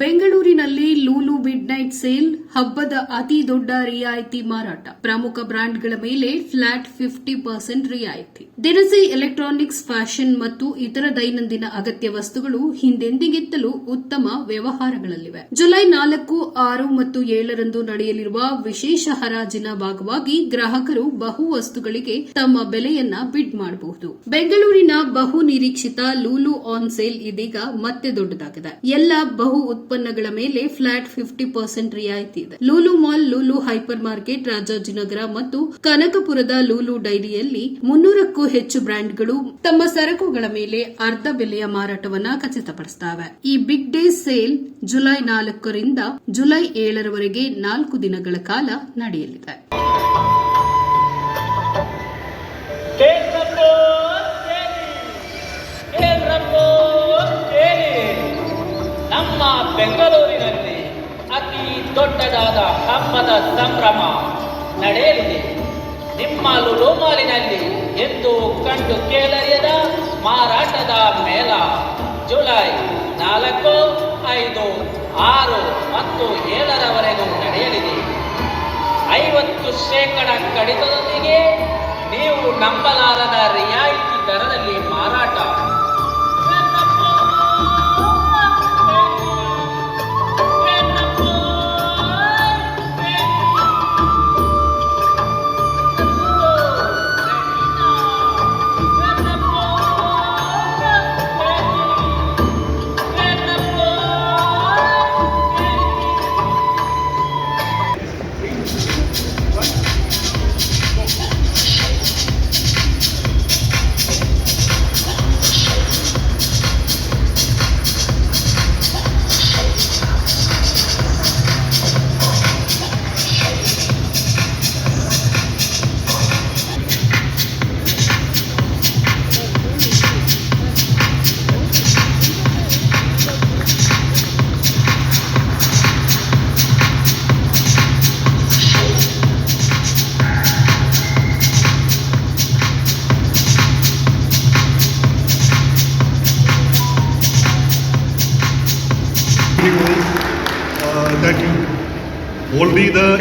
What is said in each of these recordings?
ಬೆಂಗಳೂರಿನಲ್ಲಿ Lulu mid night sale, ಹಬ್ಬದ ಅತಿ ದೊಡ್ಡ ರಿಯಾಯಿತಿ ಮಾರಾಟ. ಪ್ರಮುಖ ಬ್ರಾಂಡ್ಗಳ ಮೇಲೆ ಫ್ಲಾಟ್ ಫಿಫ್ಟಿ ಪರ್ಸೆಂಟ್ ರಿಯಾಯಿತಿ. ದಿನಸಿ ಎಲೆಕ್ಟ್ರಾನಿಕ್ಸ್, ಫ್ಯಾಷನ್ ಮತ್ತು ಇತರ ದೈನಂದಿನ ಅಗತ್ಯ ವಸ್ತುಗಳು ಹಿಂದೆಂದಿಗಿಂತಲೂ ಉತ್ತಮ ವ್ಯವಹಾರಗಳಲ್ಲಿವೆ. ಜುಲೈ ನಾಲ್ಕು, ಆರು ಮತ್ತು ಏಳರಂದು ನಡೆಯಲಿರುವ ವಿಶೇಷ ಹರಾಜಿನ ಭಾಗವಾಗಿ ಗ್ರಾಹಕರು ಬಹು ವಸ್ತುಗಳಿಗೆ ತಮ್ಮ ಬೆಲೆಯನ್ನ ಬಿಡ್ ಮಾಡಬಹುದು. ಬೆಂಗಳೂರಿನ ಬಹು ನಿರೀಕ್ಷಿತ ಲೂಲು ಆನ್ ಸೇಲ್ ಇದೀಗ ಮತ್ತೆ ದೊಡ್ಡದಾಗಿದೆ. ಎಲ್ಲ ಬಹು ಉತ್ಪನ್ನಗಳ ಮೇಲೆ ಫ್ಲಾಟ್ ಫಿಫ್ಟಿ ಪರ್ಸೆಂಟ್ ರಿಯಾಯಿತಿ ಇದೆ. Lulu mall, Lulu hypermarket, Rajajinagar ಮತ್ತು ಕನಕಪುರದ ಲೂಲು ಡೈರಿಯಲ್ಲಿ ಮುನ್ನೂರಕ್ಕೂ ಹೆಚ್ಚು ಬ್ರ್ಯಾಂಡ್ಗಳು ತಮ್ಮ ಸರಕುಗಳ ಮೇಲೆ ಅರ್ಧ ಬೆಲೆಯ ಮಾರಾಟವನ್ನು ಖಚಿತಪಡಿಸುತ್ತವೆ ಈ ಬಿಗ್ ಡೇ ಸೇಲ್ ಜುಲೈ ನಾಲ್ಕರಿಂದ ಜುಲೈ ಏಳರವರೆಗೆ ನಾಲ್ಕು ದಿನಗಳ ಕಾಲ ನಡೆಯಲಿದೆ. ಬೆಂಗಳೂರಿನಲ್ಲಿ ಅತಿ ದೊಡ್ಡದಾದ ಹಬ್ಬದ ಸಂಭ್ರಮ ನಡೆಯಲಿದೆ. ನಿಮ್ಮ ಲುಲೋಮಾಲಿನಲ್ಲಿ ಎಂದು ಕಂಡು ಕೇಳರಿಯದ ಮಾರಾಟದ ಮೇಳ ಜುಲೈ ನಾಲ್ಕು, ಐದು, ಆರು ಮತ್ತು ಏಳರವರೆಗೂ ನಡೆಯಲಿದೆ. ಐವತ್ತು ಶೇಕಡ ಕಡಿತದೊಂದಿಗೆ ನೀವು ನಂಬಲಾರದ ರಿಯಾಯಿತಿ ದರದಲ್ಲಿ ಮಾರಾಟ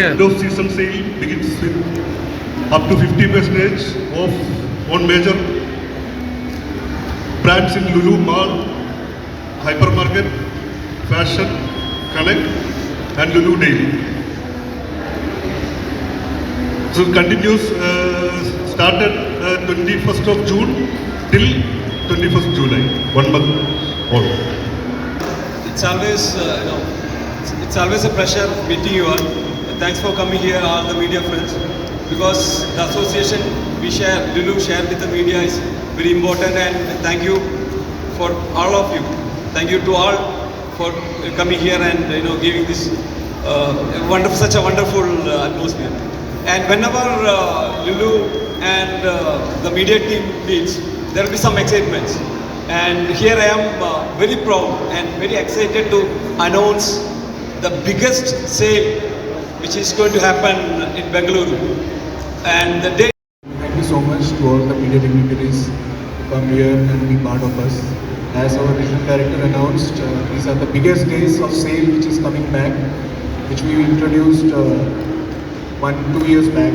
of season sale begins with up to 50 percentage off on major brands in Lulu Mall, Hypermarket, Fashion, Connect, and Lulu Daily. So it continues, uh, started uh, 21st of June till 21st July, one month all. It's always, uh, you know, it's, it's always a pleasure meeting you all. Thanks for coming here, all the media friends, because the association we share, Lulu share with the media is very important. And thank you for all of you. Thank you to all for coming here and you know giving this uh, wonderful, such a wonderful uh, atmosphere. And whenever uh, Lulu and uh, the media team meets, there will be some excitements. And here I am uh, very proud and very excited to announce the biggest sale which is going to happen in Bengaluru. And the day Thank you so much to all the media dignitaries who come here and be part of us. As our regional director announced, uh, these are the biggest days of sale which is coming back, which we introduced uh, one, two years back.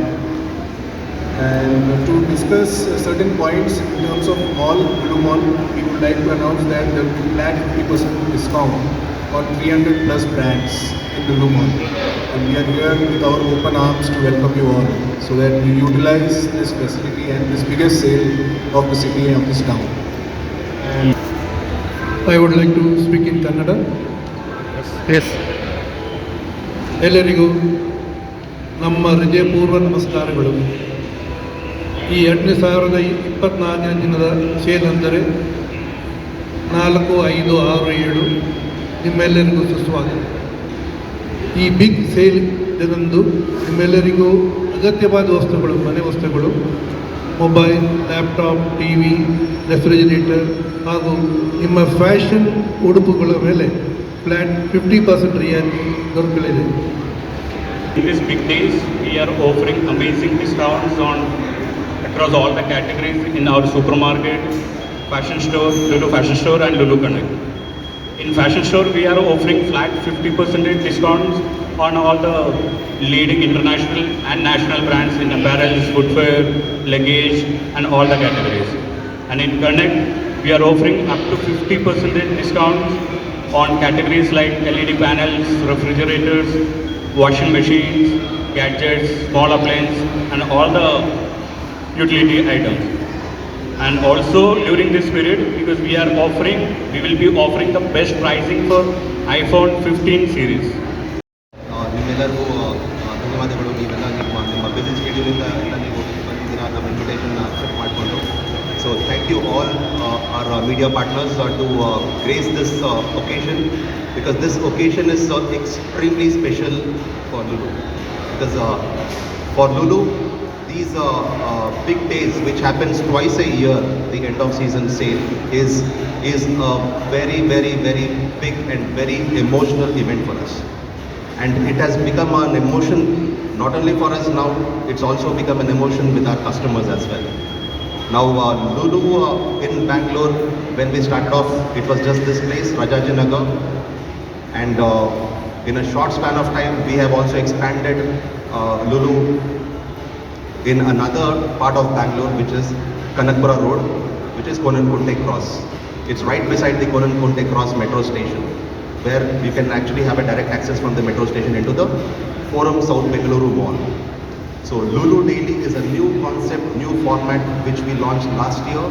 And to discuss certain points in terms of mall, Blue Mall, we would like to announce that there will be flat 50% discount on 300 plus brands in room Mall. And we are here with our open arms to welcome you all so that we utilize this facility and this biggest sale of the city and of this town. And I would like to speak in Kannada. Yes. ಎಲ್ಲರಿಗೂ ನಮ್ಮ ಹೃದಯಪೂರ್ವ ನಮಸ್ಕಾರಗಳು ಈ ಎರಡನೇ ಸಾವಿರದ ಇಪ್ಪತ್ನಾಲ್ಕನೇ ದಿನದ sale ಅಂದರೆ ನಾಲ್ಕು ಐದು ಆರು ಏಳು ನಿಮ್ಮೆಲ್ಲರಿಗೂ ಸುಸ್ವಾಗತ ಈ ಬಿಗ್ ಸೇಲ್ ದಿನಂದು ನಿಮ್ಮೆಲ್ಲರಿಗೂ ಅಗತ್ಯವಾದ ವಸ್ತುಗಳು ಮನೆ ವಸ್ತುಗಳು mobile laptop T V refrigerator ಹಾಗೂ ನಿಮ್ಮ ಫ್ಯಾಷನ್ ಉಡುಪುಗಳ ಮೇಲೆ ಫ್ಲ್ಯಾಟ್ ಫಿಫ್ಟಿ ಪರ್ಸೆಂಟ್ ರಿಯಾಯಿತಿ ದೊರಕಲಿದೆ In these big days, we are offering amazing discounts on across all the categories in our supermarket, Fashion Store, Lulu Fashion Store and Lulu Connect. In Fashion Store, we are offering flat 50% discounts on all the leading international and national brands in apparel, footwear, luggage and all the categories. And in Connect, we are offering up to 50% discounts on categories like LED panels, refrigerators, washing machines, gadgets, small appliances and all the utility items And also during this period, because we are offering, we will be offering the best pricing for iPhone 15 series. ಆ, ನಿಮ್ಮೆಲ್ಲರಿಗೂ ಆ, ಆ, ಧನ್ಯವಾದಗಳು ನೀವೆಲ್ಲ ನಿಮ್ಮ ನಿಮ್ಮ ಬಿಸಿ ಸ್ಕೆಡ್ಯೂಲಿಂದ ಎಲ್ಲ ನೀವು ಬಂದಿದ್ದೀರಾ ನಮ್ಮ ಇನ್ವಿಟೇಷನ್ನ ಅಕ್ಸೆಪ್ಟ್ ಮಾಡಿಕೊಂಡು so thank you all are media partners to grace this occasion because this occasion is extremely special for Lulu because for Lulu these uh, uh, big days which happens twice a year the end of season sale is is a very very very big and very emotional event for us. And it has become an emotion not only for us now it's also become an emotion with our customers as well. Now uh, lulu uh, in bangalore when we started off it was just this place rajajinagar. And uh, in a short span of time we have also expanded uh, lulu in another part of Bangalore, which is Kanakpura Road, which is Konankunte Cross. It's right beside the Konankunte Cross metro station, where you can actually have a direct access from the metro station into the Forum South Bengaluru Mall. So Lulu Daily is a new concept, new format which we launched last year.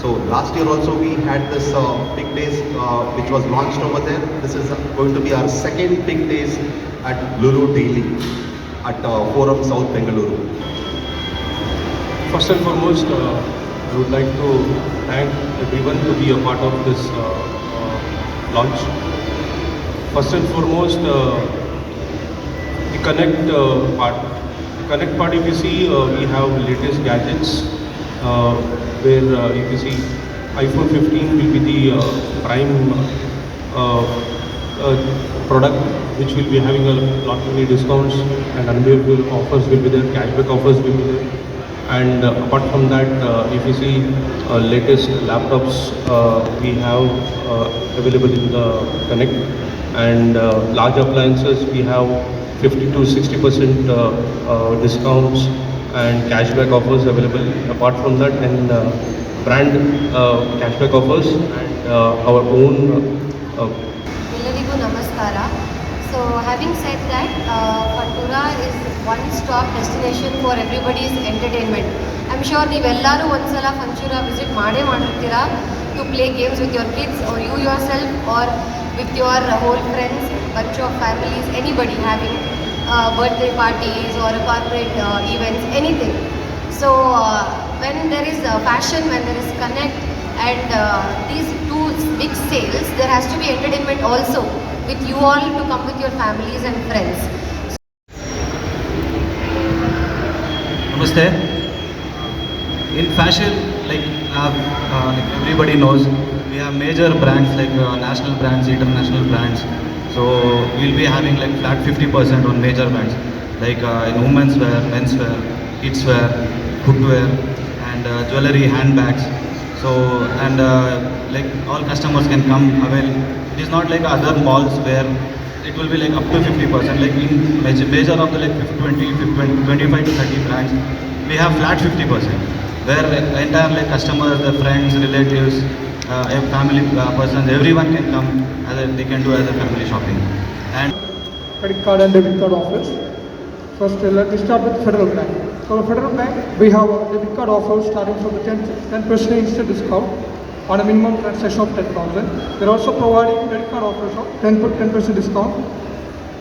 So last year also we had this uh, big days uh, which was launched over there. This is going to be our second big days at Lulu Daily at uh, Forum South Bengaluru. First and foremost, uh, I would like to thank everyone to be a part of this uh, uh, launch. First and foremost, uh, the Connect uh, part. The Connect part, if you see, uh, we have latest gadgets where if you see iPhone 15 will be the prime product which will be having a lot many discounts and unbearable offers will be there, cashback offers will be there And uh, apart from that, uh, if you see uh, latest laptops uh, we have uh, available in the Connect and uh, large appliances we have 50 to 60 percent uh, uh, discounts and cashback offers available. Apart from that, and uh, brand uh, cashback offers and uh, our own uh, ಎಲ್ಲರಿಗೂ ನಮಸ್ಕಾರ so having set that ಫಟೂರಾ is one stop destination for everybody's entertainment I am sure ನೀವೆಲ್ಲರೂ ಒಂದ್ಸಲ ಫಂಚೂರಾ visit ಮಾಡೇ ಮಾಡಿರ್ತೀರಾ to play games with your kids are you your self R with your hole friends bunch of families anybody having uh, birthday parties or a corporate uh, events anything so uh, when there is uh, fashion when there is connect and uh, these two big sales there has to be entertainment also with you all to come with your families and friends Namaste. In fashion, like, uh, uh, like everybody knows, we have major brands like uh, national brands, international brands. So we'll be having like flat 50% on major brands, like uh, in women's wear, men's wear, kids wear, footwear, and uh, jewelry, handbags. So and uh, like all customers can come avail. It is not like other malls where it will be like up to 50%. Like in major, major of the like 20, 20, 25 to 30 brands, we have flat 50%. Where like, entire like customers, their friends, relatives, uh, family uh, persons, everyone can come as a, they can do as a family shopping. And credit card and debit card offers. First, uh, let me start with Federal Bank. For the Federal Bank, we have a debit card offer starting from the 10 percent instant discount on a minimum transaction of 10,000. They're also providing credit card offers of 10 percent discount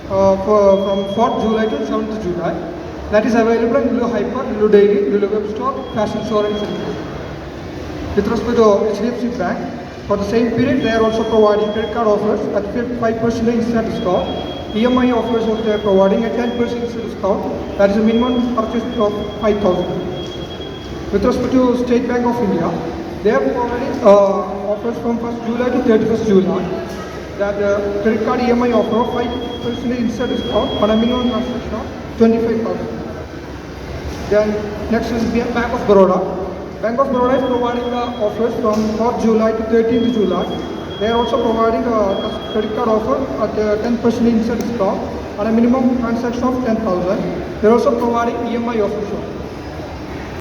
uh, for, from 4th July to 7th July. That is available in Lulu Hyper, Lulu Daily, Lulu Web Store, Fashion Store and Central. With respect to HDFC Bank, for the same period, they are also providing credit card offers at 5% instant discount. EMI offers also they are providing a 10% instant discount. That is a minimum purchase of 5,000. With respect to State Bank of India, Therefore, uh, offers from 1st July to 31st July that uh, credit card EMI offer 5% instead discount on a minimum transaction of 25,000. Then next is Bank of Baroda. Bank of Baroda is providing the offers from 4th July to 13th July. They are also providing uh, a credit card offer at 10% instead discount on a minimum transaction of 10,000. They are also providing EMI offers.